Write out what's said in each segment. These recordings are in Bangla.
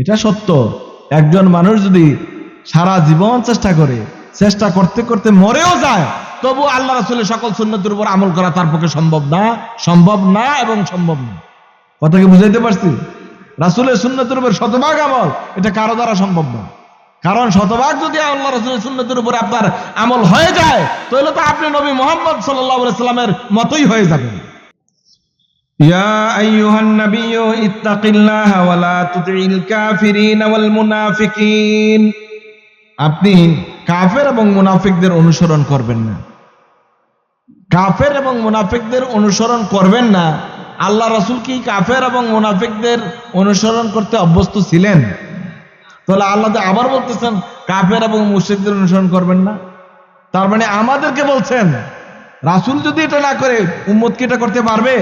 এটা সত্য। একজন মানুষ যদি সারা জীবন চেষ্টা করে, চেষ্টা করতে করতে মরেও যায়, তবু আল্লাহ রাসূলের সকল সুন্নতের উপর আমল করা তার পক্ষে সম্ভব না সম্ভব না এবং সম্ভব না। কথাকে বুঝাইতে পারছি? রাসূলের সুন্নতের উপর শতভাগ আমল, এটা কারও দ্বারা সম্ভব না। কারণ শতভাগ যদি আল্লাহ রসুলের সুন্নতের উপর আপনার আমল হয়ে যায়, তাহলে তো আপনি নবী মোহাম্মদ সাল্লাহ সাল্লামের মতোই হয়ে যাবেন। يا أيها النبي اتق الله ولا تطع الكافرين والمنافقين আপনি কাফের এবং মুনাফিকদের অনুসরণ করবেন না কাফের এবং মুনাফিকদের অনুসরণ করবেন না আল্লাহ রসুল কি কাফের এবং মুনাফিকদের অনুসরণ করতে অভ্যস্ত ছিলেন তাহলে আল্লাহ তো আবার বলতেছেন কাফের এবং মুশ্রিকদের অনুসরণ করবেন না তার মানে আমাদেরকে বলছেন রাসুল যদি এটা না করে উম্মত কি এটা করতে পারবে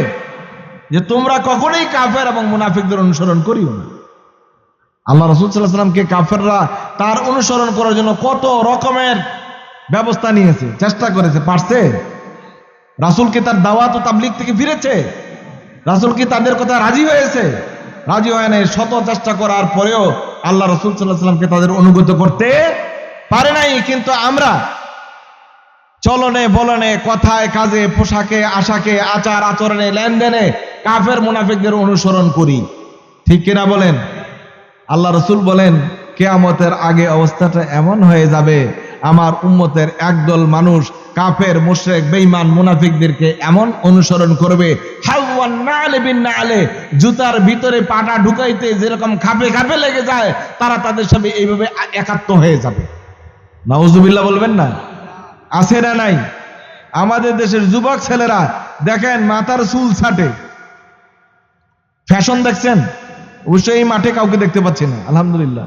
যে তোমরা কখনোই কাফের এবং মুনাফিকদের অনুসরণ করিও না। আল্লাহ রসুল সাল্লাহ সাল্লামকে কাফেররা তার অনুসরণ করার জন্য কত রকমের ব্যবস্থা নিয়েছে, চেষ্টা করেছে, পারছে? রাসুল কি তার দাওয়াত ও তাবলিক থেকে ফিরেছে? রাসুল কি তাদের কথা রাজি হয়েছে? রাজি হয় নাই, শত চেষ্টা করার পরেও আল্লাহ রসুল সাল্লাহ সাল্লামকে তাদের অনুগত করতে পারে নাই। কিন্তু আমরা চলনে বলনে কথায় কাজে পোশাকে আশাকে আচার আচরণে লেনদেনে কাফের মুনাফিকদের অনুসরণ করি। ঠিক কিনা বলেন? আল্লাহ রসুল বলেন, কেয়ামতের আগে অবস্থাটা এমন হয়ে যাবে, আমার উম্মতের একদল মানুষ কাফের, মুশরেক, বেঈমান মুনাফিকদেরকে এমন অনুসরণ করবে। নালে জুতার ভিতরে পাটা ঢুকাইতে যেরকম খাপে খাপে লেগে যায়, তারা তাদের সাথে এইভাবে একাত্ম হয়ে যাবে। নাউজুবিল্লাহ বলবেন না? আছে না নাই? আমাদের দেশের যুবক ছেলেরা, দেখেন মাথার চুল ছাটে। ফ্যাশন দেখছেন? অবশ্যই এই মাঠে কাউকে দেখতে পাচ্ছি না, আলহামদুলিল্লাহ।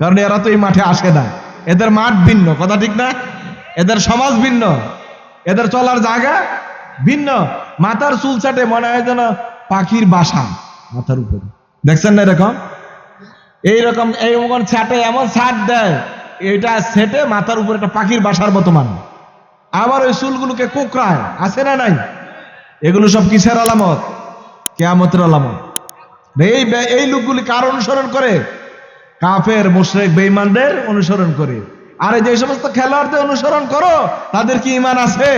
কারণ এরা তো এই মাঠে আসে না। এদের মাঠ ভিন্ন, কথা ঠিক না? এদের সমাজ ভিন্ন। এদের চলার জায়গা ভিন্ন। মাথার চুল ছাটে, মনে হয় যেন পাখির বাসা মাথার উপরে। দেখছেন না এরকম? এইরকম এই ছাটে, এমন ছাট দেয় এটা সেটে মাথার উপরে একটা পাখির বাসার মতো মানে আবার ওই চুলগুলোকে কোকড়ায়, আছে না নাই? এগুলো সব কিসের আলামত? কেয়ামতের আলামত। এই এই লোকগুলি কার অনুসরণ করে? কাফের, মুশরেক, বেঈমানদের অনুসরণ করে। আরে যে সমস্ত খেলোয়াড়দের অনুসরণ করো, তাদের কি ইমান আছে?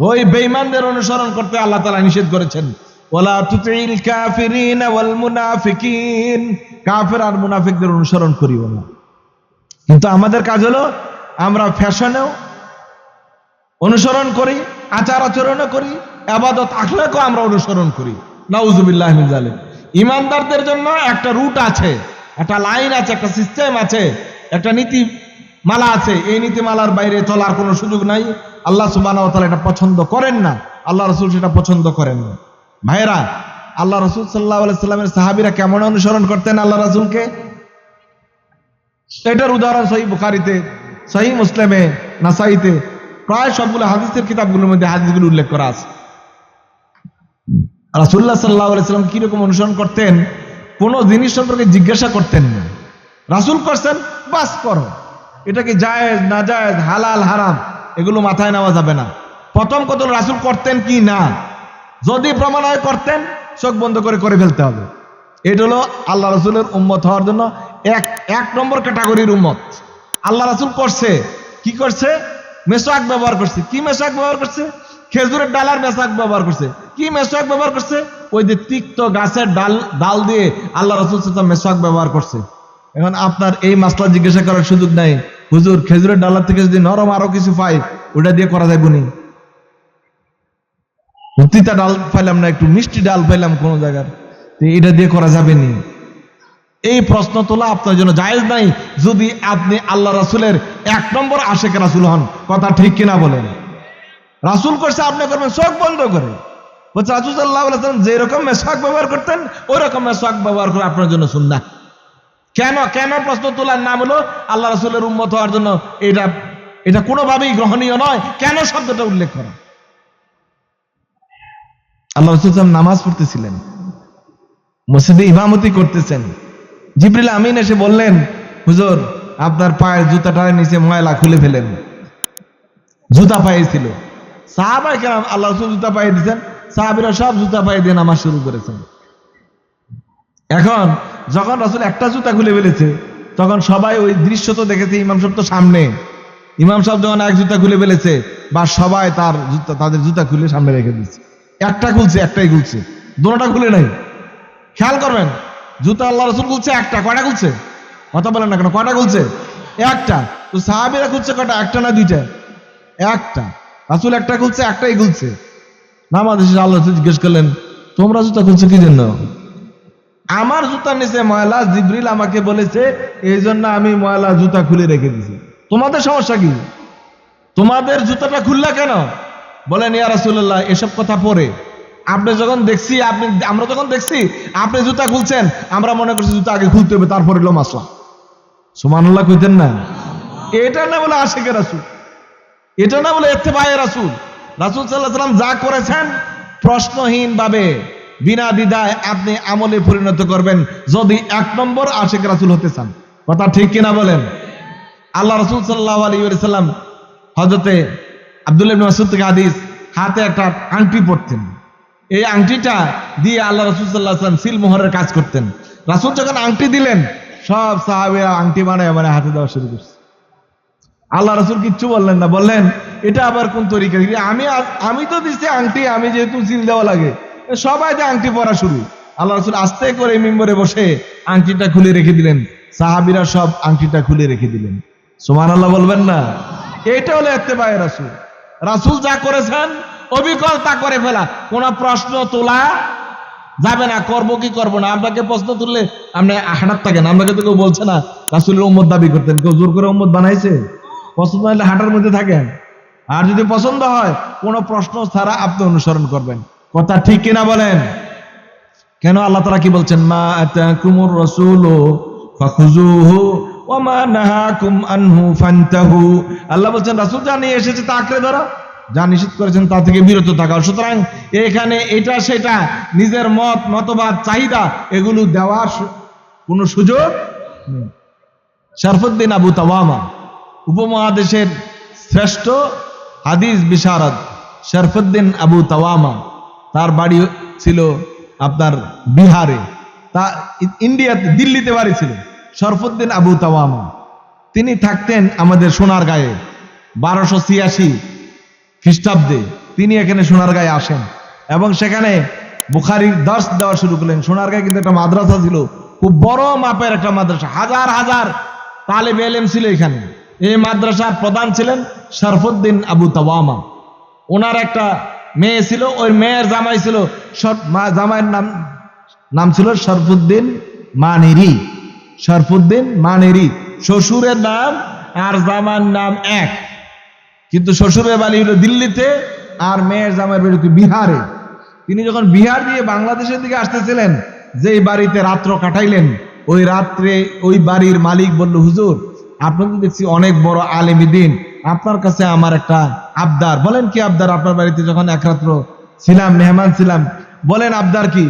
ওই বেইমানদের অনুসরণ করতে আল্লাহ তালা নিষেধ করেছেন। ওয়ালা তুতিল কাফিরিন ওয়াল মুনাফিকিন। কাফের আর মুনাফিকদের অনুসরণ করিও না। কিন্তু আমাদের কাজ হলো, আমরা ফ্যাশনেও অনুসরণ করি, আচার আচরণও করি, আবাদত আখলাকও আমরা অনুসরণ করি। নাউজুবিল্লাহ মিন ইমানদারদের জন্য একটা রুট আছে, একটা লাইন আছে, একটা সিস্টেম আছে, একটা নীতি মালা আছে। এই নীতিমালার বাইরে চলার কোনো সুযোগ নাই। আল্লাহ ওয়া এটা পছন্দ করেন না। আল্লাহ রসুল সেটা পছন্দ করেন না। ভাইরা আল্লাহ রসুল সাল্লাহ সাল্লামের সাহাবীরা কেমন অনুসরণ করতেন আল্লাহ রসুলকে? এটার উদাহরণ সহি বুখারিতে, সহি মুসলিমে, নাসাইতে। প্রায় সবগুলো হাদিসের কিতাবগুলোর মধ্যে হাদিসগুলো উল্লেখ করা আছে। রাসুল্লাহ সাল্লাহ সাল্লাম কীরকম অনুসরণ করতেন? কোনো জিনিস সম্পর্কে জিজ্ঞাসা করতেন না। রাসুল করছেন, বাস করো। এটা কি জায়েজ, না জায়েজ, হালাল, হারাম? এগুলো মাথায় নেওয়া যাবে না। প্রথম কত রাসুল করতেন কি না? যদি প্রমাণ হয় করতেন, চোখ বন্ধ করে করে ফেলতে হবে। এটা হলো আল্লাহ রসুলের উম্মত হওয়ার জন্য এক এক নম্বর ক্যাটাগরির উম্মত। আল্লাহ রাসুল করছে, কি করছে? মেশাক ব্যবহার করছে। কি মেশাক ব্যবহার করছে? খেজুরের ডালার মেশাক ব্যবহার করছে। কি মেশাক ব্যবহার করছে? ওই যে তিক্ত গাছের ডাল ডাল দিয়ে আল্লাহ রসুল মেশাক ব্যবহার করছে। এখন আপনার এই মাসলা জিজ্ঞাসা করার সুযোগ নাই। হুজুর, খেজুরের ডালার থেকে যদি নরম আরও কিছু পাই, ওটা দিয়ে করা নি তিতা ডাল পাইলাম না, একটু মিষ্টি ডাল পাইলাম কোন জায়গার। এটা দিয়ে করা যাবে নি। এই প্রশ্ন তোলা আপনার জন্য জায়েজ নাই। যদি আপনি আল্লাহ রাসুলের এক নম্বর আশেখ রাসুল হন, কথা ঠিক কিনা বলেন? রাসুল করছে, আপনি করবেন চোখ বন্ধ করে। বলছে মেশাক ব্যবহার করতেন ওই রকম মেশাক ব্যবহার করে আপনার জন্য কেন কেন প্রশ্ন তোলার নাম হলো, আল্লাহ রাসুলের উন্মত হওয়ার জন্য এটা এটা কোনোভাবেই গ্রহণীয় নয়। কেন শব্দটা উল্লেখ করা? আল্লাহ রসুল নামাজ পড়তেছিলেন। মসজিদে ইমামতি করতেছেন। জিবরিল আমিন এসে বললেন, হুজুর, আপনার পায়ের জুতাটার নিচে ময়লা খুলে ফেলেন। জুতা পায়ে ছিল। সাহাবাই কেন আল্লাহ জুতা পায়ে দিয়েছেন, সাহাবিরা সব জুতা পায়ে দিয়ে নামাজ শুরু করেছেন। এখন যখন রাসুল একটা জুতা খুলে ফেলেছে, তখন সবাই ওই দৃশ্য তো দেখেছে, ইমাম সাহেব তো সামনে। ইমাম সাহেব যখন এক জুতা খুলে ফেলেছে, বা সবাই তার জুতা, তাদের জুতা খুলে সামনে রেখে দিচ্ছে একটা খুলছে, একটাই খুলছে। দুটোটা খুলে নাই। খেয়াল করবেন জুতা আল্লাহ রসুল খুলছে, একটা, কয়টা খুলছে? কথা বলেন না কেন, কয়টা খুলছে? একটা। তো সাহাবিরা খুলছে কয়টা? একটা না দুইটা? একটা। রাসুল একটা খুলছে, একটাই খুলছে। নামাজ আল্লাহ রসুল জিজ্ঞেস করলেন, তোমরা জুতা খুলছো কি জন্য? আমার জুতার নিচে ময়লা, জিব্রিল আমাকে বলেছে এই জন্য আমি ময়লা জুতা খুলে রেখে দিছি। তোমাদের সমস্যা কি? তোমাদের জুতাটা খুললা কেন? বলেন, ইয়া রাসূলুল্লাহ, এসব কথা পরে। আপনি যখন দেখছি, আপনি, আমরা যখন দেখছি, আপনি জুতা খুলছেন, আমরা মনে করছি জুতা আগে খুলতে হবে, তারপরে এলো মাসলা সুমানুল্লাহ কইতেন না? এটা না বলে আশেকে রাসূল। এটা না বলে এতে ভাই রাসূল রাসূল আলাইহি সাল্লাম যা করেছেন প্রশ্নহীন ভাবে বিনা দ্বিধায় আপনি আমলে পরিণত করবেন, যদি এক নম্বর আশেক রাসুল হতে চান। কথা ঠিক কিনা বলেন? আল্লাহ রসুল সাল্লাহ আলী সাল্লাম হজরতে আব্দুল্লাহ মাসউদ থেকে হাদিস, হাতে একটা আংটি পরতেন। এই আংটিটা দিয়ে আল্লাহ রসুল সাল্লাহ সাল্লাম সিল মোহরের কাজ করতেন। রাসুল যখন আংটি দিলেন, সব সাহাবেরা আংটি বানায় মানে হাতে দেওয়া শুরু করছে। আল্লাহ রসুল কিচ্ছু বললেন না, বললেন, এটা আবার কোন তরিকা? আমি আমি তো দিচ্ছি আংটি, আমি যেহেতু সিল দেওয়া লাগে সবাই যে আংটি পরা শুরু। আল্লাহ রসুল আস্তে করে মিম্বরে বসে আংটিটা খুলে রেখে দিলেন। সাহাবিরা সব আংটিটা খুলে রেখে দিলেন। সোমান আল্লাহ বলবেন না। এটা হলো এত্তেবায় রাসুল। রাসুল যা করেছেন অবিকল তা করে ফেলা। কোন প্রশ্ন তোলা যাবে না, করব কি করব না? আপনাকে প্রশ্ন তুললে আপনি হাঁটার থাকেন। আপনাকে তো কেউ বলছে না, রাসুলের উম্মত দাবি করতেন। কেউ জোর করে উম্মত বানাইছে? পছন্দ হলে হাঁটার মধ্যে থাকেন। আর যদি পছন্দ হয়, কোনো প্রশ্ন ছাড়া আপনি অনুসরণ করবেন। কথা ঠিক কিনা বলেন? কেন আল্লাহ তারা কি বলছেন? মা আতাকুমুর রাসূলু ফাখুজুহু ওয়া মা নাহাকুম আনহু ফান্তাহু। আল্লাহ বলছেন, রাসূল যা নিয়ে এসেছে তা আঁকড়ে ধরো। যা নিষেধ করেছেন তা থেকে বিরত থাকা। সুতরাং এখানে এটা সেটা, নিজের মত, মতবাদ, চাহিদা, এগুলো দেওয়ার কোনো সুযোগ নেই। শরফুদ্দিন আবু তাওয়ামা, উপমহাদেশের শ্রেষ্ঠ হাদিস বিশারদ শরফুদ্দিন আবু তাওয়ামা, তার বাড়ি ছিল আপনার বিহারে, তা ইন্ডিয়াতে, দিল্লিতে বাড়ি ছিল, শরফুদ্দিন আবু তাওয়ামা। তিনি থাকতেন আমাদের সোনার গায়ে বারোশো ছিয়াশি খ্রিস্টাব্দে তিনি এখানে সোনার গায়ে আসেন। এবং সেখানে বুখারির দর্শ দেওয়া শুরু করলেন। সোনার গায়ে কিন্তু একটা মাদ্রাসা ছিল। খুব বড় মাপের একটা মাদ্রাসা। হাজার হাজার তালেব এলেম ছিল এখানে। এই মাদ্রাসার প্রধান ছিলেন শরফুদ্দিন আবু তাওয়ামা। ওনার একটা মেয়ে ছিল। ওই মেয়ের জামাই ছিল জামাইয়ের নাম নাম ছিল শরফুদ্দিন মানেরি। শরফুদ্দিন মানেরি। শ্বশুরের নাম আর জামার নাম এক। কিন্তু শ্বশুরের বাড়ি হলো দিল্লিতে আর মেয়ের জামাইয়ের বাড়ি বিহারে। তিনি যখন বিহার দিয়ে বাংলাদেশের দিকে আসতেছিলেন, যেই বাড়িতে রাত্র কাটাইলেন, ওই রাত্রে ওই বাড়ির মালিক বলল, হুজুর আপনি তো দেখছি অনেক বড় আলেমী দিন আপনার কাছে আমার একটা আবদার। বলেন কি আবদার আপনার বাড়িতে যখন এক রাত্র ছিলাম, মেহমান ছিলাম, বলেন আবদার কি?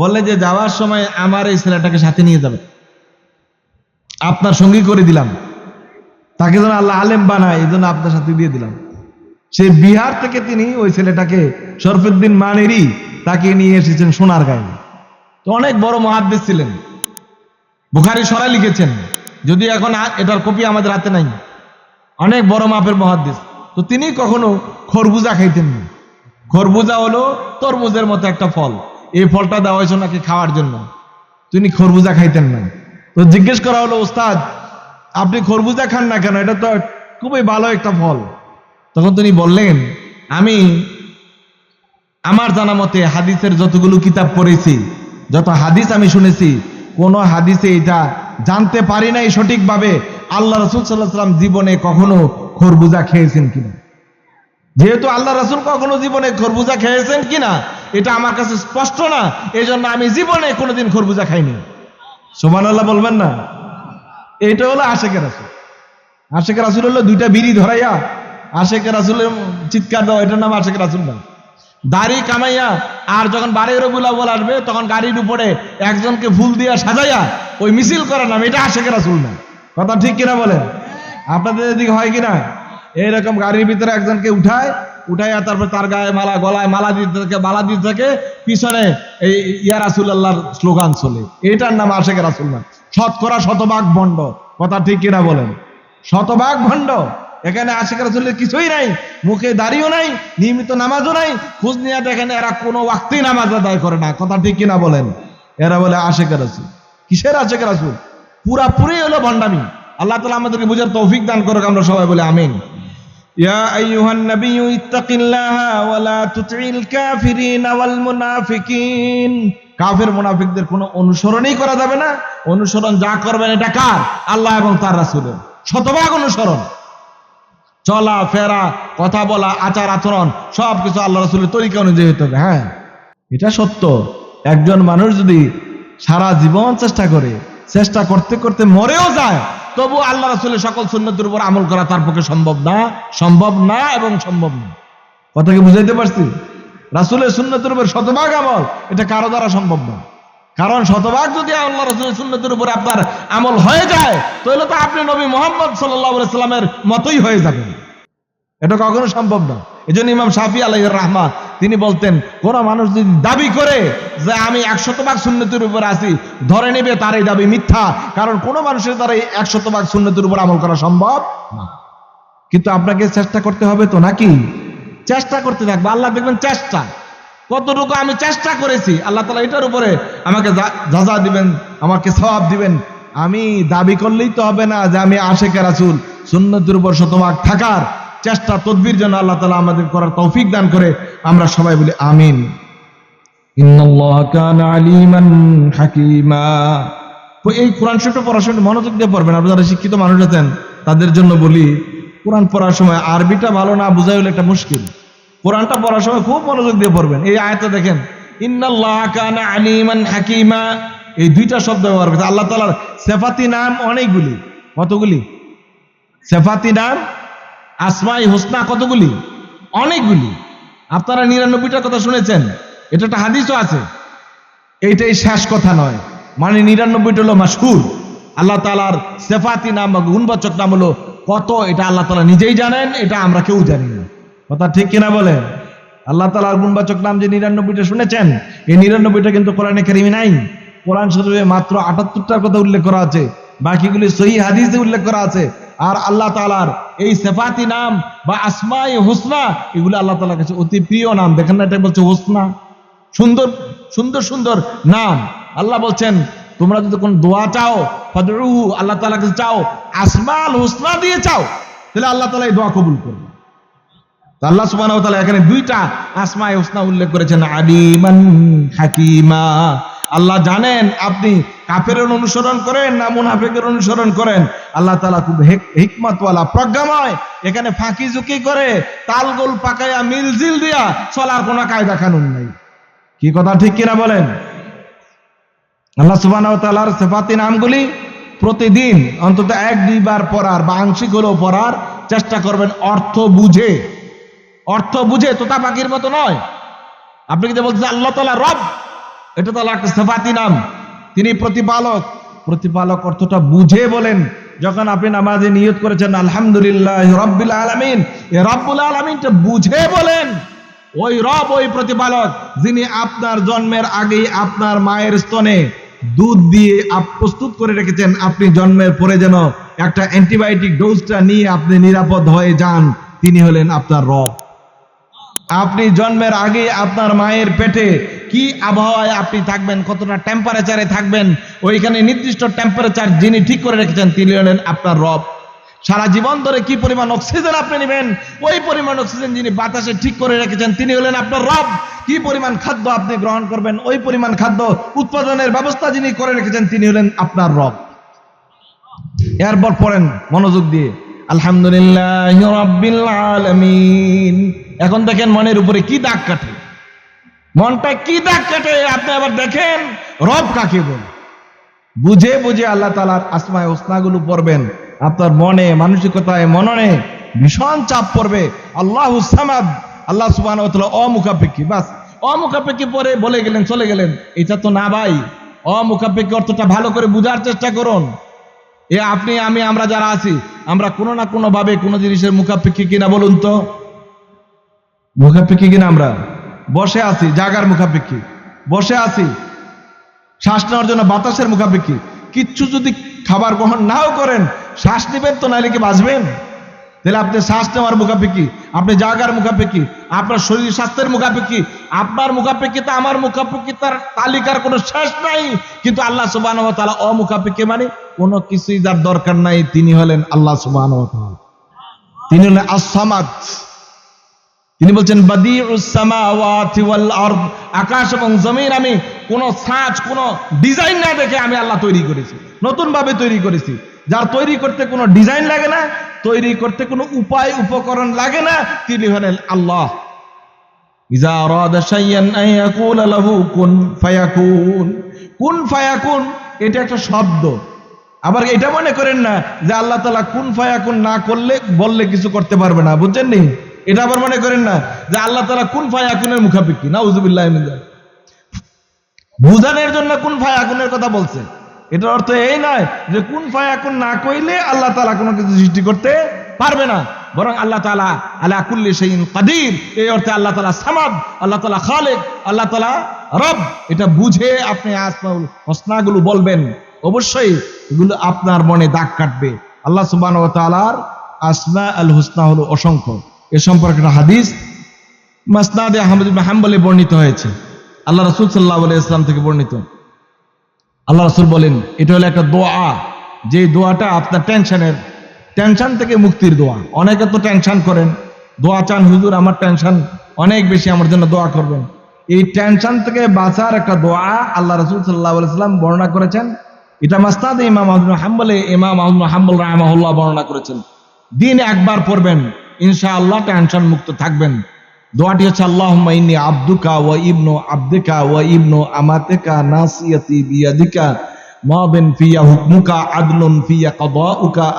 বললেন যে যাওয়ার সময় আমার এই ছেলেটাকে সাথে নিয়ে যাবে। আপনার সঙ্গী করে দিলাম। তাকে যেন আল্লাহ আলেম বানায়, এই জন্য আপনার সাথে দিয়ে দিলাম। সে বিহার থেকে তিনি ওই ছেলেটাকে শরফুদ্দিন মানেরই তাকে নিয়ে এসেছেন সোনার গায়ে তো অনেক বড় মহাদ্দেশ ছিলেন। বুখারি সরাই লিখেছেন, যদি এখন এটার কপি আমাদের হাতে নাই। অনেক বড় মাপের মহাদ্দেশ। তো তিনি কখনো খরবুজা খাইতেন না। খরবুজা হলো তরমুজের মতো একটা ফল। এই ফলটা দেওয়া হয়েছে নাকি খাওয়ার জন্য। তিনি খরবুজা খাইতেন না। তো জিজ্ঞেস করা হলো, ওস্তাদ আপনি খরবুজা খান না কেন? এটা তো খুবই ভালো একটা ফল। তখন তিনি বললেন, আমি আমার জানা মতে হাদিসের যতগুলো কিতাব পড়েছি, যত হাদিস আমি শুনেছি, কোন হাদিসে এটা জানতে পারি নাই সঠিকভাবে। আল্লাহ রসুল সাল্লাহ সাল্লাম জীবনে কখনো খরবুজা খেয়েছেন কিনা? যেহেতু আল্লাহ রসুল কখনো জীবনে খরবুজা খেয়েছেন কিনা, এটা আমার কাছে স্পষ্ট না। এই জন্য আমি জীবনে কোনোদিন খরবুজা খাইনি। সোমান আল্লাহ বলবেন না। এটা হলো আশেকের রাসুল। আশেকের রাসুল হলো দুইটা বিড়ি ধরাইয়া আশেকের রাসুলের চিৎকার দেওয়া, এটার নাম আশেকের রাসুল না। দাড়ি কামাইয়া আর যখন বাড়ির রবিউল আউ্বাল আসবে, তখন গাড়ির উপরে একজনকে ফুল দিয়া সাজাইয়া ওই মিছিল করার নাম, এটা আশেকের রাসুল না। কথা ঠিক কিনা বলেন? আপনাদের এদিকে হয় কিনা? এইরকম গাড়ির ভিতরে একজনকে উঠায় উঠাইয়া তারপর তার গায়ে মালা, গলায় মালা দিতে থাকে মালা দিতে থাকে পিছনে এই ইয়া রাসুল্লাহর স্লোগান চলে। এটার নাম আশেখ রাসুল না শতকরা শতভাগ ভণ্ড। কথা ঠিক কিনা বলেন? শতভাগ ভণ্ড। এখানে আশেখ রাসুলের কিছুই নাই, মুখে দাড়িও নাই, নিয়মিত নামাজও নাই। খোঁজ নিয়ে দেখেন এরা কোনো ওয়াক্তেই নামাজ আদায় করে না। কথা ঠিক কিনা বলেন? এরা বলে আশেখ রাসুল। কিসের আশেখ রাসুল? পুরাপুরি হলো ভণ্ডামি। আল্লাহ তালা আমাদেরকে বুঝার তৌফিক দান করুক, আমরা সবাই বলে আমিন। يا أيها النبي اتق الله ولا تطع الكافرين والمنافقين কাফের মুনাফিকদের কোনো অনুসরণই করা যাবে না অনুসরণ যা করবেন এটা কার আল্লাহ এবং তার রাসূলের শতভাগ অনুসরণ চলা ফেরা কথা বলা আচার আচরণ সব কিছু আল্লাহ রাসূলের তরিকা অনুযায়ী হতে হবে হ্যাঁ এটা সত্য একজন মানুষ যদি সারা জীবন চেষ্টা করে চেষ্টা করতে করতে মরেও যায় তবু আল্লাহ রাসুলের সকল সুন্নতের উপর আমল করা তার পক্ষে সম্ভব না সম্ভব না এবং সম্ভব না। কথা কি বুঝাইতে পারছি? রাসুলের সুন্নতের উপর শতভাগ আমল, এটা কারও দ্বারা সম্ভব না। কারণ শতভাগ যদি আল্লাহ রসুলের সুন্নতের উপর আপনার আমল হয়ে যায়, তাহলে তো আপনি নবী মোহাম্মদ সাল্লাহ সাল্লামের মতোই হয়ে যাবেন। এটা কখনো সম্ভব না। এই জন্য ইমাম শাফি আলাই রাহমা তিনি বলতেন, কোন মানুষ যদি দাবি করে যে আমি একশতভাগ সুন্নতির উপর আছি, ধরে নেবে তার এই দাবি মিথ্যা, কারণ কোন মানুষের দ্বারা এই একশতভাগ সুন্নতির উপর আমল করা সম্ভব না। কিন্তু আপনাকে চেষ্টা করতে হবে তো নাকি? চেষ্টা করতে থাকবে। আল্লাহ দেখবেন চেষ্টা। কতটুকু আমি চেষ্টা করেছি, আল্লাহ তালা এটার উপরে আমাকে যাজা দিবেন, আমাকে সবাব দিবেন। আমি দাবি করলেই তো হবে না যে আমি আশেখের রাসুল, সুন্নতির উপর শতভাগ থাকার। চেষ্টা, তদবির জন্য আল্লাহ তালা আমাদের করার তৌফিক দান করে, আমরা সবাই বলি আমিন। এই কোরআন শরীফটা পড়ার সময় মনোযোগ দিয়ে পড়বেন। আপনারা যারা শিক্ষিত মানুষ আছেন, তাদের জন্য বলি, কোরআন পড়ার সময় আরবিটা ভালো না বোঝাই হলে একটা মুশকিল। কোরআনটা পড়ার সময় খুব মনোযোগ দিয়ে পড়বেন। এই আয়তা দেখেন হাকিমা। এই দুইটা শব্দ ব্যবহার করছে আল্লাহ তালার সেফাতি নাম অনেকগুলি। কতগুলি? সেফাতি নাম আসমাই হোসনা কতগুলি? অনেকগুলি। আপনারা নিরানব্বইটার কথা শুনেছেন। এটা একটা হাদিসও আছে। এইটাই শেষ কথা নয়। মানে নিরানব্বইটা হলো মাসকুর আল্লাহ তালার সেফাতি নাম বা গুণবাচক নাম হলো কত, এটা আল্লাহ তালা নিজেই জানেন, এটা আমরা কেউ জানি না। কথা ঠিক কিনা বলে আল্লাহ তালার গুণবাচক নাম যে নিরানব্বইটা শুনেছেন, এই নিরানব্বইটা কিন্তু কোরআনে কারিমি নাই। কোরআন শরীফে মাত্র আটাত্তরটার কথা উল্লেখ করা আছে। বাকিগুলি সহি হাদিসে উল্লেখ করা আছে। আর আল্লাহ তালার এই সেফাতি নাম বা আসমাই হোসনা, এগুলো আল্লাহ তালার কাছে অতি প্রিয় নাম। দেখেন না এটা বলছে হোসনা। সুন্দর সুন্দর সুন্দর নাম। আল্লাহ বলছেন, তোমরা যদি কোন দোয়া চাও ফাদরুহু আল্লাহ তালা কাছে চাও, আসমাল হোসনা দিয়ে চাও, তাহলে আল্লাহ তালা এই দোয়া কবুল করবে আল্লাহ ওয়া এখানে দুইটা আসমায়ে হোসনা উল্লেখ করেছেন, আলিমান হাকিমা আল্লাহ জানেন আপনি কাফের অনুসরণ করেন না মুনাফিকের অনুসরণ করেন। আল্লাহ তাআলা খুব হিকমতওয়ালা প্রজ্ঞাময়। এখানে ফাঁকি ঝুঁকি করে তালগোল পাকাইয়া মিলজিল দিয়া চলার কোনো কায়দা কানুন নাই। কি কথা ঠিক কিনা বলেন? আল্লাহ সুবহানাহু ওয়া তাআলার সিফাতি নামগুলি প্রতিদিন অন্তত এক দুইবার পড়ার বা আংশিক হলেও পড়ার চেষ্টা করবেন অর্থ বুঝে। অর্থ বুঝে তোতা পাখির মতো নয়। আপনি কি যে বলছেন আল্লাহ তালা রব এটা তো একটা সিফাতি নাম। তিনি প্রতিপালক। প্রতিপালক অর্থটা বুঝে বলেন, যখন আপনি নামাজে নিয়ত করেছেন, আলহামদুলিল্লাহ রব্বিল আলামিন। এ রব্বুল আলামিনটা বুঝে বলেন, ওই রব, ওই প্রতিপালক, যিনি আপনার জন্মের আগেই আপনার মায়ের স্তনে দুধ দিয়ে প্রস্তুত করে রেখেছেন, আপনি জন্মের পরে যেন একটা অ্যান্টিবায়োটিক ডোজটা নিয়ে আপনি নিরাপদ হয়ে যান, তিনি হলেন আপনার রব। আপনি জন্মের আগে আপনার মায়ের পেটে কি আবহাওয়ায় আপনি থাকবেন, কতটা টেম্পারেচারে থাকবেন, ওইখানে নির্দিষ্ট টেম্পারেচার যিনি ঠিক করে রেখেছেন তিনি হলেন আপনার রব। সারা জীবন ধরে কি পরিমাণ অক্সিজেন আপনি নেবেন, ওই পরিমাণ অক্সিজেন যিনি বাতাসে ঠিক করে রেখেছেন, তিনি হলেন আপনার রব। কি পরিমাণ খাদ্য আপনি গ্রহণ করবেন, ওই পরিমাণ খাদ্য উৎপাদনের ব্যবস্থা যিনি করে রেখেছেন, তিনি হলেন আপনার রব। এরপর পড়েন মনোযোগ দিয়ে। আলহামদুলিল্লাহ রাব্বিল আলামিন। এখন দেখেন মনের উপরে কি দাগ কাটে? মনটা কি দাগ কাটে? আপনি আবার দেখেন, রব কাকে বল? বুঝে বুঝে আল্লাহ তালার আসমায় ওসনাগুলো পড়বেন। আপনার মনে, মানসিকতায়, মননে ভীষণ চাপ পড়বে। আল্লাহ সামাদ, আল্লাহ সুবাহ অমুখাপেক্ষী, বাস। অমুখাপেক্ষী পরে বলে গেলেন, চলে গেলেন, এটা তো না ভাই। অমুখাপেক্ষী অর্থটা ভালো করে বুঝার চেষ্টা করুন। এ আপনি, আমি, আমরা যারা আছি, আমরা কোনো না কোনো ভাবে কোনো জিনিসের মুখাপেক্ষী কিনা বলুন তো? মুখাপেক্ষি কিনা আমরা? বসে আছি, জাগার মুখাপেক্ষি। বসে আছি, শ্বাস নেওয়ার জন্য বাতাসের মুখাপেক্ষি। কিচ্ছু যদি খাবার গ্রহণ নাও করেন, শ্বাস নেবেন তো, নাহলে কি বাঁচবেন? তাহলে আপনি শ্বাস নেওয়ার মুখাপেক্ষি, আপনি জাগার মুখাপেক্ষি, আপনার শরীর স্বাস্থ্যের মুখাপেক্ষি, আপনার মুখাপেক্ষিতা আমার মুখাপেক্ষিতার তালিকার কোনো শেষ নাই। কিন্তু আল্লাহ সুবাহ তালা অমুখাপেক্ষি মানে কোনো কিছুই যার দরকার নাই, তিনি হলেন আল্লাহ সুবাহ তিনি হলেন আসামাদ তিনি বলছেন আরদ। আকাশ এবং জমিন আমি কোন সাজ কোন ডিজাইন না দেখে আমি আল্লাহ তৈরি করেছি। নতুন ভাবে তৈরি করেছি। যার তৈরি করতে কোনো ডিজাইন লাগে না, তৈরি করতে কোনো উপায়, উপকরণ লাগে না, তিনি হলেন আল্লাহ। ইজা কুন ফায়াকুন। কুন ফায়াকুন, এটা একটা শব্দ। আবার এটা মনে করেন না যে আল্লাহ তালা কুন ফায়াকুন না করলে বললে কিছু করতে পারবে না, বুঝছেন নি? এটা আবার মনে করেন না যে আল্লাহ তালা কুন ফায়াকুনের মুখাপেক্ষি না উজুবিল্লাহ বুঝানোর জন্য কোন ফায়াকুনের কথা বলছে। এটার অর্থ এই নয় যে কোন ফায়াকুন না কইলে আল্লাহ তালা কোনো কিছু সৃষ্টি করতে পারবে না। বরং আল্লাহ তালা আল্লাহ কুল্লি সেইন কাদির, এই অর্থে আল্লাহ তালা সামাদ, আল্লাহ তালা খালেক, আল্লাহ তালা রব। এটা বুঝে আপনি আসমাউল হসনাগুলো বলবেন। অবশ্যই এগুলো আপনার মনে দাগ কাটবে। আল্লাহ সুবান ও তালার আসমা আল হুসনা হলো অসংখ্য। এ সম্পর্কে একটা হাদিস মাসনাদে আহমদ হাম্বলে বর্ণিত হয়েছে। আল্লাহ রসুল সাল্লাহ ইসলাম থেকে বর্ণিত। আল্লাহ রসুল বলেন, এটা হলো একটা দোয়া। যে দোয়াটা আপনার টেনশনের, টেনশন থেকে মুক্তির দোয়া। অনেকে তো টেনশন করেন, দোয়া চান, হুজুর, আমার টেনশন অনেক বেশি, আমার জন্য দোয়া করবেন। এই টেনশন থেকে বাঁচার একটা দোয়া আল্লাহ রসুল সাল্লাহ সাল্লাম বর্ণনা করেছেন। এটা মাস্তাদ ইমাম আহমদ হাম্বলে, ইমাম আহমদ হাম্বল রাহমাহুল্লাহ বর্ণনা করেছেন। দিন একবার পড়বেন, ইনশাআল্লাহ টেনশন মুক্ত থাকবেন। দোয়াটি হচ্ছে, আল্লাহুম্মা ইন্নী আব্দুকা ওয়া ইবনু আব্দিকা ওয়া ইবনু আমাতিকা নাসিয়াতি বিয়াদিকা মাদিন ফিয়া হুকমুকা আদলুন ফিয়া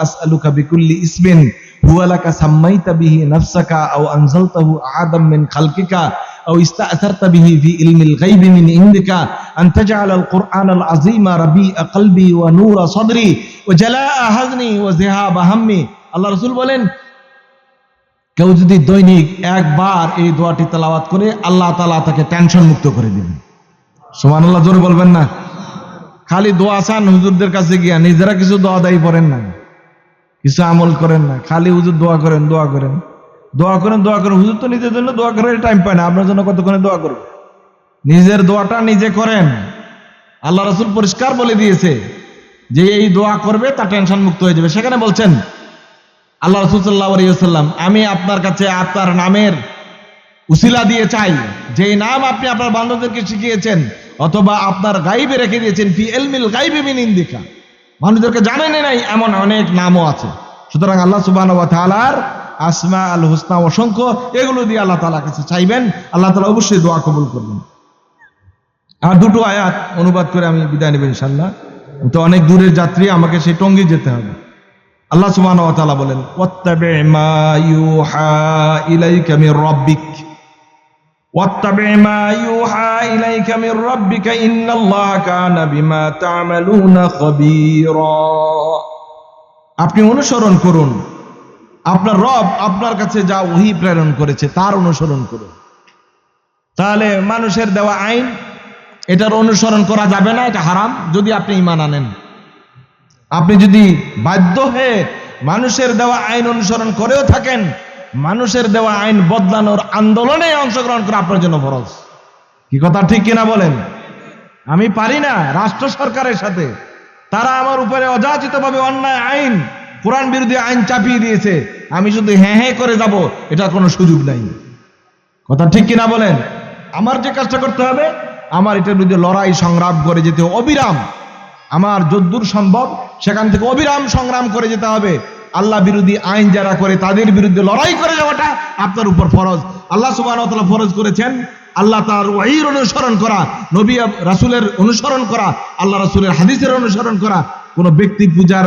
আসআলুকা বিকুল্লি ইসমিন হুয়া লাকা সাম্মাইতা বিহি নাফসাকা আও আনজালতাহু আহাদাম মিন খালকিকা أو استأثرت به في علم الغيب من عندك أن تجعل القرآن العظيم ربيع قلبي ونور صدري وجلاء حزني وذهاب همي আল্লাহ রসুল বলেন কেউ যদি দৈনিক একবার এই দোয়াটি তেলাওয়াত করে আল্লাহ তালা তাকে টেনশন মুক্ত করে দিবেন সোমান আল্লাহ জোরে বলবেন না খালি দোয়া চান হুজুরদের কাছে গিয়া নিজেরা কিছু দোয়া দায়ী পড়েন না কিছু আমল করেন না খালি হুজুর দোয়া করেন দোয়া করেন দোয়া করেন দোয়া করেন। হুজুর তো নিজের জন্য দোয়া করার টাইম পায় না, আপনার জন্য কতক্ষণে দোয়া করবে? নিজের দোয়াটা নিজে করেন। আল্লাহ রসুল পরিষ্কার বলে দিয়েছে, যে এই দোয়া করবে, তা টেনশন মুক্ত হয়ে যাবে। সেখানে বলছেন, আল্লাহ রসুল রসুল্লাহ আলাইসাল্লাম আমি আপনার কাছে আপনার নামের উসিলা দিয়ে চাই। যে নাম আপনি আপনার বান্ধবদেরকে শিখিয়েছেন, অথবা আপনার গাইবে রেখে দিয়েছেন, ফি এলমিল গাইবে মিন ইন্দিকা। মানুষদেরকে জানেন নাই, এমন অনেক নামও আছে। সুতরাং আল্লাহ সুবাহ আসমা আল হোসনা অসংখ্য, এগুলো দিয়ে আল্লাহ তালার কাছে চাইবেন। আল্লাহ তালা অবশ্যই দোয়া কবুল করবেন। আর দুটো আয়াত অনুবাদ করে আমি বিদায় নেব ইনশাল্লাহ তো অনেক দূরের যাত্রী, আমাকে সেই টঙ্গি যেতে হবে। আল্লাহ তাআলা বলেন রাব্বিক। ওয়াত্তাবি মা ইউহা ইলাইকা মির রাব্বিকা, ইন্নাল্লাহা কানা বিমা তা'মালুনা খাবীরা। আপনি অনুসরণ করুন। আপনার রব আপনার কাছে যা ওহী প্রেরণ করেছে, তার অনুসরণ করুন। তাহলে মানুষের দেওয়া আইন, এটার অনুসরণ করা যাবে না, এটা হারাম, যদি আপনি ইমান আনেন। আপনি যদি বাধ্য হয়ে মানুষের দেওয়া আইন অনুসরণ করেও থাকেন, মানুষের দেওয়া আইন বদলানোর আন্দোলনে অংশগ্রহণ করা আপনার জন্য ফরজ। কি কথা ঠিক কিনা বলেন? আমি পারি না, রাষ্ট্র সরকারের সাথে। তারা আমার উপরে অযাচিতভাবে অন্যায় আইন কোরআন বিরোধী আইন চাপিয়ে দিয়েছে, আমি শুধু হ্যাঁ হ্যাঁ করে যাব এটা কোনো সুযোগ নাই। কথা ঠিক কিনা বলেন? আমার যে কাজটা করতে হবে, আমার এটার বিরুদ্ধে লড়াই, সংগ্রাম করে যেতে অবিরাম। আমার যদ্দূর সম্ভব, সেখান থেকে অবিরাম সংগ্রাম করে যেতে হবে। আল্লাহ বিরোধী আইন যারা করে, তাদের বিরুদ্ধে লড়াই করে যাওয়াটা আপনার উপর ফরজ। আল্লাহ সুবাহ ফরজ করেছেন, আল্লাহ তার ওয়াহির অনুসরণ করা, নবী রাসুলের অনুসরণ করা, আল্লাহ রাসুলের হাদিসের অনুসরণ করা। কোনো ব্যক্তি পূজার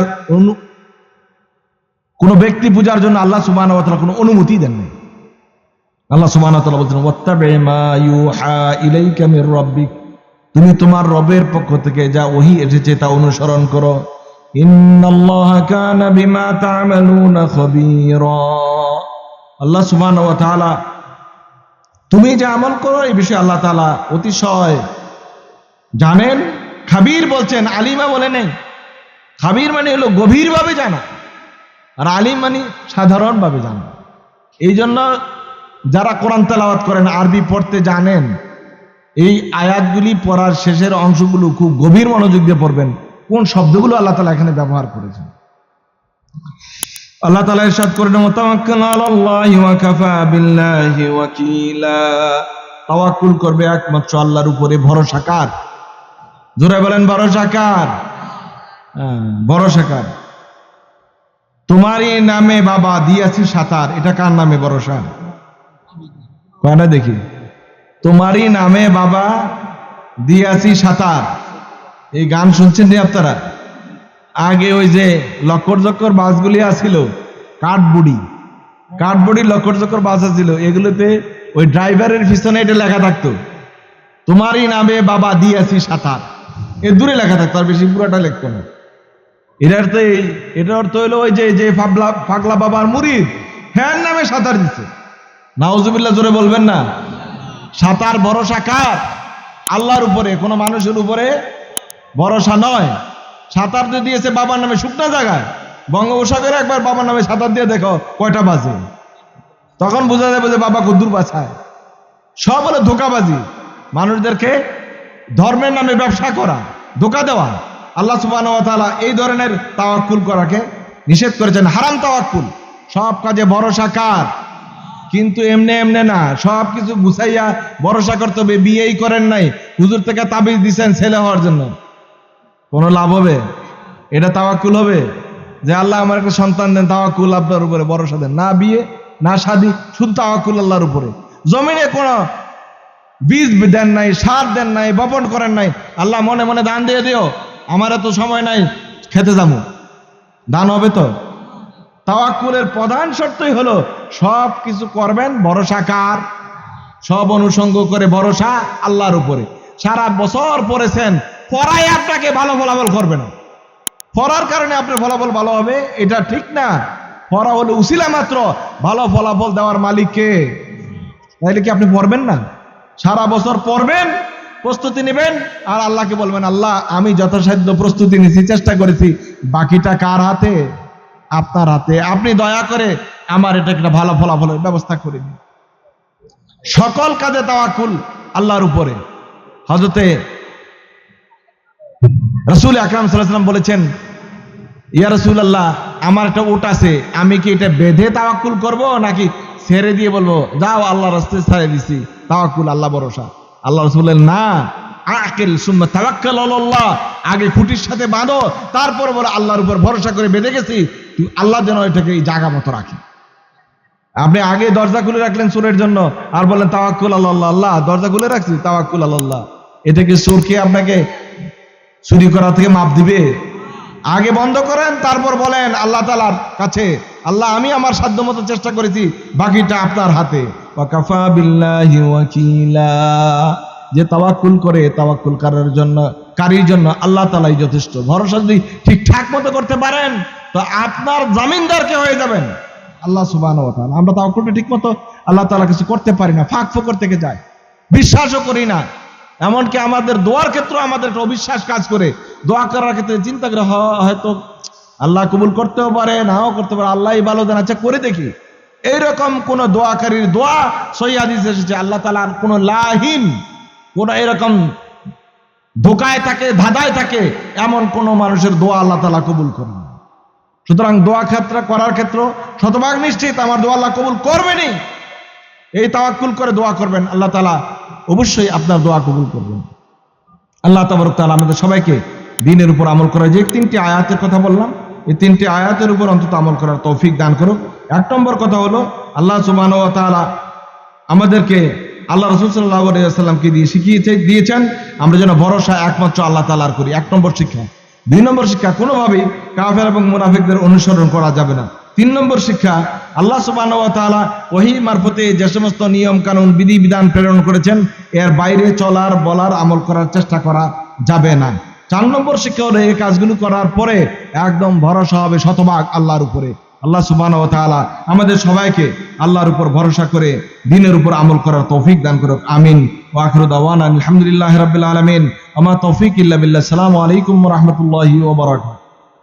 কোন ব্যক্তি পূজার জন্য আল্লাহ সুবাহ কোনো অনুমতি দেন নাই। আল্লাহ সুবাহ বলছেন রাব্বিক। তুমি তোমার রবের পক্ষ থেকে যা ওহি এসেছে তা অনুসরণ করো। আল্লাহ তাআলা, তুমি যে আমল করো এই বিষয়ে আল্লাহ তালা অতিশয় জানেন। খাবির বলছেন, আলিমা বলে নেই। খাবির মানে হলো গভীরভাবে জানা। আর আলিম মানে সাধারণভাবে জানা। এই জন্য যারা কোরআন তেলাওয়াত করেন আরবি পড়তে জানেন এই আয়াতগুলি পড়ার শেষের অংশগুলো খুব গভীর মনোযোগ দিয়ে পড়বেন। কোন শব্দগুলো আল্লাহ তালা এখানে ব্যবহার করেছেন। আল্লাহ তালা ইরশাদ করেন "ওয়াতাওয়াক্কাল আলাল্লাহি ওয়া কাফা তাওয়াক্কুল করবে একমাত্র আল্লাহর উপরে ভরসা কার? জোরে বলেন ভরসা কার? হ্যাঁ, ভরসা কার? তোমারই নামে বাবা দিয়াছি সাঁতার। এটা কার নামে ভরসা? কয়টা দেখি? তোমারই নামে বাবা দিয়াছি সাঁতার। এই গান শুনছেন নি আপনারা? আগে ওই যে লক্কর জক্কর বাসগুলি আসছিল, কাঠবুড়ি। কাঠবুড়ি, লক্কর জক্কর বাস আছিল এগুলোতে ওই ড্রাইভারের পিছনে এটা লেখা থাকতো, তোমারই নামে বাবা দিয়াছি সাঁতার। এ দূরে লেখা থাকতো, আর বেশি পুরাটা লিখতো না। এটার অর্থ এই এটার অর্থ হলো ওই যে যে ফাগলা ফাগলা বাবার মুরিদ হ্যাঁ নামে সাঁতার দিচ্ছে নাউজুবিল্লাহ, জোরে বলবেন না? সাঁতার ভরসা কার? আল্লাহর উপরে, কোনো মানুষের উপরে ভরসা নয়। সাঁতার দিয়ে দিয়েছে বাবার নামে শুকনা জায়গায়, বঙ্গোপসাগরে একবার বাবার নামে সাঁতার দিয়ে দেখো কয়টা বাজে। তখন বোঝা যাবে যে বাবা কুদ্দুর বাছায়। সব হলো ধোকাবাজি। মানুষদেরকে ধর্মের নামে ব্যবসা করা, ধোকা দেওয়া। আল্লাহ সুবাহ এই ধরনের তাওয়াক্কুল করাকে নিষেধ করেছেন। হারাম তাওয়াক্কুল। সব কাজে ভরসা কার? কিন্তু এমনে এমনে না। সব কিছু গুছাইয়া ভরসা করতে হবে। বিয়েই করেন নাই। হুজুর থেকে তাবিজ দিচ্ছেন ছেলে হওয়ার জন্য। কোনো লাভ হবে? এটা তাওয়াক্কুল হবে? যে আল্লাহ আমার একটা সন্তান দেন, তাওয়াক্কুল আপনার উপরে ভরসা দেন। না বিয়ে, না শাদি, শুধু তাওয়াক্কুল আল্লাহর উপরে। জমিনে কোনো বীজ দেন নাই, সার দেন নাই, বপন করেন নাই। আল্লাহ মনে মনে দান দিয়ে দিও। আমার এত সময় নাই, খেতে যাব। দান হবে তো? তাওয়াক্কুলের প্রধান শর্তই হলো, সব কিছু করবেন, ভরসা কার? সব অনুসঙ্গ করে ভরসা আল্লাহর উপরে। সারা বছর পড়েছেন পড়াই আপনাকে ভালো ফলাফল করবে না। পড়ার কারণে আপনার ফলাফল ভালো হবে, এটা ঠিক না। পড়া হলো উসিলা মাত্র, ভালো ফলাফল দেওয়ার মালিককে। তাইলে কি আপনি পড়বেন না? সারা বছর পড়বেন প্রস্তুতি নেবেন? আর আল্লাহকে বলবেন, আল্লাহ, আমি যথাসাধ্য প্রস্তুতি নিয়েছি চেষ্টা করেছি। বাকিটা কার হাতে? আপনার হাতে। আপনি দয়া করে আমার এটা একটা ভালো ফলাফলের ব্যবস্থা করে দিন। সকল কাজে তাওয়াকুল আল্লাহর উপরে। হজরতে রসুল আকরাম সাল্লাম বলেছেন, ইয়া রসুল আল্লাহ আমার একটা উট আছে, আমি কি এটা বেঁধে তাওয়াক্কুল করব নাকি ছেড়ে দিয়ে বলব, যাও আল্লাহ রাস্তায় ছেড়ে দিছি। তাওয়াক্কুল, আল্লাহ ভরসা। আল্লাহ রসুল না, আকেল সুম্মা তাওয়াক্কাল আল্লাহ আগে খুঁটির সাথে বাঁধো, তারপর বলে আল্লাহর উপর ভরসা করে বেঁধে গেছি। তুই আল্লাহ যেন এটাকে এই জায়গা মতো রাখি। আপনি আগে দরজা খুলে রাখলেন চোরের জন্য, আর বলেন তাওয়াক্কুল আল্লাহ আল্লাহ, দরজা খুলে রাখছি, তাওয়াক্কুল আল্লাহ এটা কি চোরকে আপনাকে চুরি করা থেকে মাপ দিবে? আগে বন্ধ করেন, তারপর বলেন, আল্লাহ তালার কাছে, আল্লাহ, আমি আমার সাধ্য মতো চেষ্টা করেছি, বাকিটা আপনার হাতে। ওয়াকাফা বিল্লাহি ওয়াকিলা। যে তাওয়াক্কুল করে তাওয়াক্কুল করার জন্য, কারির জন্য আল্লাহ তালাই যথেষ্ট। ভরসা যদি ঠিকঠাক মতো করতে পারেন, তো আপনার জামিনদারকে হয়ে যাবেন। আল্লাহ সুবাহ আমরা তাওয়াক্কুলটা ঠিক মতো আল্লাহ তালা কিছু করতে পারি না, ফাঁক ফোকর থেকে যায়। বিশ্বাসও করি না। এমনকি আমাদের দোয়ার ক্ষেত্রে আমাদের একটা অবিশ্বাস কাজ করে। দোয়া করার ক্ষেত্রে চিন্তা করে হয়তো আল্লাহ কবুল করতেও পারে, নাও করতে পারে। আল্লাহ ভালো দেন আচ্ছা করে দেখি। এইরকম কোন দোয়াকারীর দোয়া সই হাদিস এসেছে আল্লাহ তালার কোন লাহিন, কোন এরকম ধোকায় থাকে, ধাঁধায় থাকে, এমন কোন মানুষের দোয়া আল্লাহ তালা কবুল করেন। সুতরাং দোয়া ক্ষেত্রে, করার ক্ষেত্র শতভাগ নিশ্চিত আমার দোয়া আল্লাহ কবুল করবেনই। এই তাওয়াক্কুল করে দোয়া করবেন, আল্লাহ তালা অবশ্যই আপনার দোয়া কবুল করবেন। আল্লাহ তাবারক তাআলা আমাদের সবাইকে দিনের উপর আমল করার যে তিনটি আয়াতের কথা বললাম, এই তিনটি আয়াতের উপর অন্তত আমল করার তৌফিক দান করুক। এক নম্বর কথা হলো, আল্লাহ সুবহানাহু ওয়া তাআলা আমাদেরকে আল্লাহ রসুল সাল্লাহ সাল্লামকে দিয়ে শিখিয়েছে, দিয়েছেন। আমরা যেন ভরসা একমাত্র আল্লাহ তালার করি। এক নম্বর শিক্ষা। দুই নম্বর শিক্ষা, কোনোভাবেই কাফের এবং মুনাফিকদের অনুসরণ করা যাবে না। তিন নম্বর শিক্ষা, আল্লাহ সুবাহ ওহি মারফতে যে সমস্ত নিয়ম কানুন বিধি বিধান প্রেরণ করেছেন, এর বাইরে চলার, বলার, আমল করার চেষ্টা করা যাবে না। চার নম্বর শিক্ষা হলো, এই কাজগুলো করার পরে একদম ভরসা হবে শতভাগ আল্লাহর উপরে। আল্লাহ সুবান ও তালা আমাদের সবাইকে আল্লাহর উপর ভরসা করে দিনের উপর আমল করার তৌফিক দান করুক, আমিন। ওয়া আখিরু আলহামদুলিল্লাহ রবিল আলমিন। আমার আমা তৌফিক ইল্লা আসসালামু আলাইকুম রহমতুল্লাহ ওবরাকাত